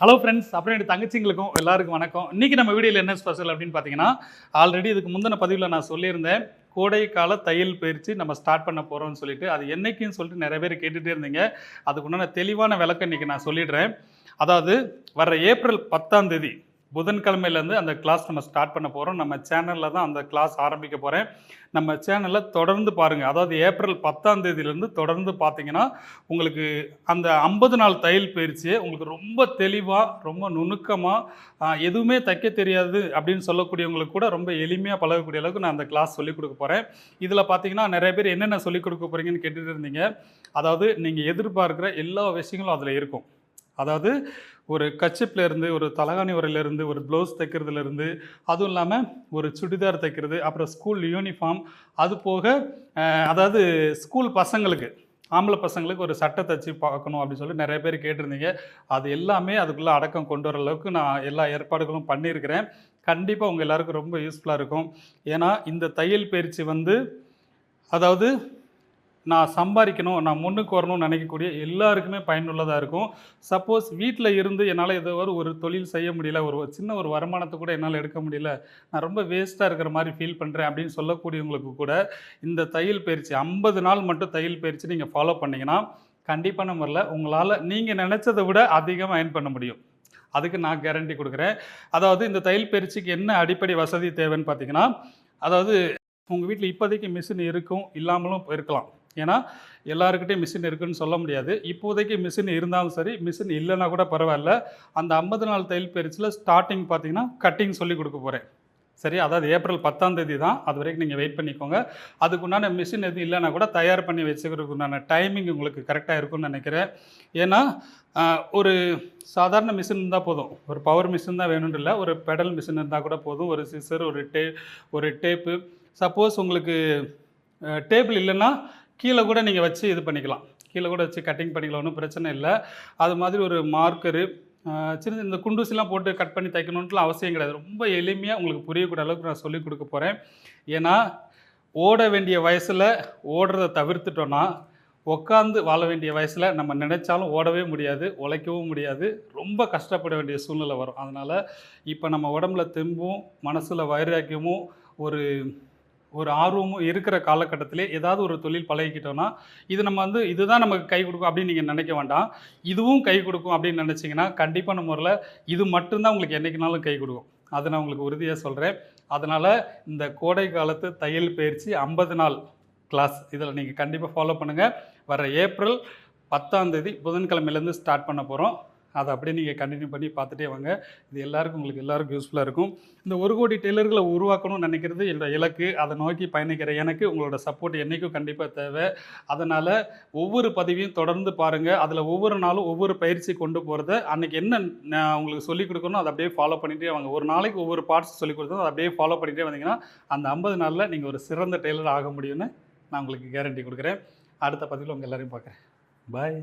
Hello friends அப்புறம் என் தங்கச்சிங்களுக்கும் எல்லாருக்கும் வணக்கம். இன்னைக்கு நம்ம வீடியோவில் என்ன ஸ்பெஷல் அப்படின்னு பார்த்தீங்கன்னா ஆல்ரெடி இதுக்கு முந்தின பதிவில் நான் சொல்லியிருந்தேன் கோடை கால தையல் பயிற்சி நம்ம ஸ்டார்ட் பண்ண போகிறோம்னு சொல்லிட்டு அது என்னைக்குன்னு சொல்லிட்டு நிறைய பேர் கேட்டுகிட்டே இருந்தீங்க. அதுக்கு உண்டான தெளிவான விளக்கம் இன்னைக்கு நான் சொல்லிடுறேன். அதாவது வர ஏப்ரல் பத்தாம் தேதி புதன்கிழமையிலேருந்து அந்த கிளாஸ் நம்ம ஸ்டார்ட் பண்ண போகிறோம் நம்ம சேனலில் தான் அந்த கிளாஸ் ஆரம்பிக்க போகிறேன் நம்ம சேனலில் தொடர்ந்து பாருங்கள் அதாவது ஏப்ரல் பத்தாம் தேதியிலேருந்து தொடர்ந்து பார்த்தீங்கன்னா உங்களுக்கு அந்த ஐம்பது நாள் தையல் பயிற்சியை உங்களுக்கு ரொம்ப தெளிவாக ரொம்ப நுணுக்கமாக எதுவுமே தைக்க தெரியாது அப்படின்னு சொல்லக்கூடியவங்களுக்கு கூட ரொம்ப எளிமையாக பழகக்கூடிய அளவுக்கு நான் அந்த கிளாஸ் சொல்லிக் கொடுக்க போகிறேன் இதில் பார்த்தீங்கன்னா நிறைய பேர் என்னென்ன சொல்லிக் கொடுக்க போகிறீங்கன்னு கேட்டுட்டு இருந்தீங்க. அதாவது நீங்கள் எதிர்பார்க்குற எல்லா விஷயங்களும் அதில் இருக்கும். அதாவது ஒரு கச்சிப்லேருந்து ஒரு தலகாணி உரையிலேருந்து ஒரு ப்ளவுஸ் தைக்கிறதுலேருந்து அதுவும் இல்லாமல் ஒரு சுடிதார் தைக்கிறது அப்புறம் ஸ்கூல் யூனிஃபார்ம் அது போக அதாவது ஸ்கூல் பசங்களுக்கு ஆம்பளை பசங்களுக்கு ஒரு சட்டை தச்சு பார்க்கணும் அப்படின்னு சொல்லி நிறைய பேர் கேட்டிருந்தீங்க. அது எல்லாமே அதுக்குள்ளே அடக்கம் கொண்டு வர அளவுக்கு நான் எல்லா ஏற்பாடுகளும் பண்ணியிருக்கிறேன். கண்டிப்பாக உங்கள் எல்லாருக்கும் ரொம்ப யூஸ்ஃபுல்லாக இருக்கும். ஏன்னா இந்த தையல் பயிற்சி வந்து அதாவது நான் சம்பாதிக்கணும் நான் முன்னுக்கு வரணும்னு நினைக்கக்கூடிய எல்லாருக்குமே பயனுள்ளதாக இருக்கும். சப்போஸ் வீட்டில் இருந்து என்னால் ஏதோ ஒரு ஒரு தொழில் செய்ய முடியல ஒரு சின்ன ஒரு வருமானத்தை கூட என்னால் எடுக்க முடியல நான் ரொம்ப வேஸ்ட்டாக இருக்கிற மாதிரி ஃபீல் பண்ணுறேன் அப்படின்னு சொல்லக்கூடியவங்களுக்கு கூட இந்த தையல் பயிற்சி ஐம்பது நாள் மட்டும் தையல் பயிற்சி நீங்கள் ஃபாலோ பண்ணிங்கன்னா கண்டிப்பான முறையில் உங்களால் நீங்கள் நினச்சதை விட அதிகமாக earn பண்ண முடியும். அதுக்கு நான் கேரண்டி கொடுக்குறேன். அதாவது இந்த தையல் பயிற்சிக்கு என்ன அடிப்படை வசதி தேவைன்னு பார்த்தீங்கன்னா அதாவது உங்கள் வீட்டில் இப்போதைக்கு மிஷின் இருக்கும் இல்லாமலும் இருக்கலாம். ஏன்னா எல்லாருக்கிட்டையும் மிஷின் இருக்குன்னு சொல்ல முடியாது. இப்போதைக்கு மிஷின் இருந்தாலும் சரி மிஷின் இல்லைன்னா கூட பரவாயில்ல. அந்த ஐம்பது நாள் தையல் பயிற்சியில் ஸ்டார்டிங் பார்த்தீங்கன்னா கட்டிங் சொல்லி கொடுக்க போகிறேன் சரி அதாவது ஏப்ரல் பத்தாம் தேதி தான். அது வரைக்கும் நீங்கள் வெயிட் பண்ணிக்கோங்க. அதுக்குண்டான மிஷின் எதுவும் இல்லைன்னா கூட தயார் பண்ணி வச்சுக்கிறதுக்கு உண்டான டைமிங் உங்களுக்கு கரெக்டாக இருக்கும்னு நினைக்கிறேன். ஏன்னா ஒரு சாதாரண மிஷின் இருந்தால் போதும். ஒரு பவர் மிஷின் தான் வேணும்னு இல்லை. ஒரு பெடல் மிஷின் இருந்தால் கூட போதும். ஒரு சிசர் ஒரு டே ஒரு டேப்பு சப்போஸ் உங்களுக்கு டேபிள் இல்லைன்னா கீழே கூட நீங்கள் வச்சு இது பண்ணிக்கலாம். கீழே கூட வச்சு கட்டிங் பண்ணிக்கலாம் ஒன்றும் பிரச்சனை இல்லை. அது மாதிரி ஒரு மார்க்கரு சின்ன இந்த குண்டூசிலாம் போட்டு கட் பண்ணி தைக்கணுன்ட்டுலாம் அவசியம் கிடையாது. ரொம்ப எளிமையாக உங்களுக்கு புரியக்கூடிய அளவுக்கு நான் சொல்லிக் கொடுக்க போகிறேன் ஏன்னா ஓட வேண்டிய வயசில் ஓடுறதை தவிர்த்துட்டோன்னா உட்காந்து வாழ வேண்டிய வயசில் நம்ம நினைச்சாலும் ஓடவே முடியாது உழைக்கவும் முடியாது. ரொம்ப கஷ்டப்பட வேண்டிய சூழ்நிலை வரும். அதனால் இப்போ நம்ம உடம்புல தெம்பும் மனசில் வைராக்கியமும் ஒரு ஒரு ஆர்வமும் இருக்கிற காலகட்டத்திலே ஏதாவது ஒரு தொழில் பழகிக்கிட்டோன்னா இது நம்ம வந்து இதுதான் நமக்கு கை கொடுக்கும் அப்படின்னு நீங்கள் நினைக்க வேண்டாம். இதுவும் கை கொடுக்கும் அப்படின்னு நினச்சிங்கன்னா கண்டிப்பான முறையில் இது மட்டும்தான் உங்களுக்கு என்றைக்குனாலும் கை கொடுக்கும். அதை நான் உங்களுக்கு உறுதியாக சொல்கிறேன் அதனால் இந்த கோடை காலத்து தையல் பயிற்சி ஐம்பது நாள் கிளாஸ் இதில் நீங்கள் கண்டிப்பாக ஃபாலோ பண்ணுங்கள் வர ஏப்ரல் பத்தாம் தேதி புதன்கிழமையிலேருந்து ஸ்டார்ட் பண்ண போகிறோம் அதை அப்படியே நீங்கள் கண்டினியூ பண்ணி பார்த்துட்டே வாங்க. இது எல்லாருக்கும் உங்களுக்கு எல்லாருக்கும் யூஸ்ஃபுல்லாக இருக்கும். இந்த ஒரு கோடி டெய்லர்களை உருவாக்கணும்னு நினைக்கிறது என்னோட இலக்கு. அதை நோக்கி பயணிக்கிற எனக்கு உங்களோட சப்போர்ட் என்றைக்கும் கண்டிப்பாக தேவை. அதனால் ஒவ்வொரு பதிவையும் தொடர்ந்து பாருங்கள் அதில் ஒவ்வொரு நாளும் ஒவ்வொரு பயிற்சி கொண்டு போகிறத அன்றைக்கி என்ன நான் உங்களுக்கு சொல்லிக் கொடுக்கணும் அதை அப்படியே ஃபாலோ பண்ணிகிட்டே வாங்க. ஒரு நாளைக்கு ஒவ்வொரு பார்ட்ஸ் சொல்லிக் கொடுத்தோம் அதை அப்படியே ஃபாலோ பண்ணிகிட்டே வந்தீங்கன்னா அந்த ஐம்பது நாளில் நீங்கள் ஒரு சிறந்த டெய்லர் ஆக முடியும்னு நான் உங்களுக்கு கேரண்டி கொடுக்குறேன். அடுத்த பதிவில் உங்கள் எல்லாரையும் பார்க்குறேன். பாய்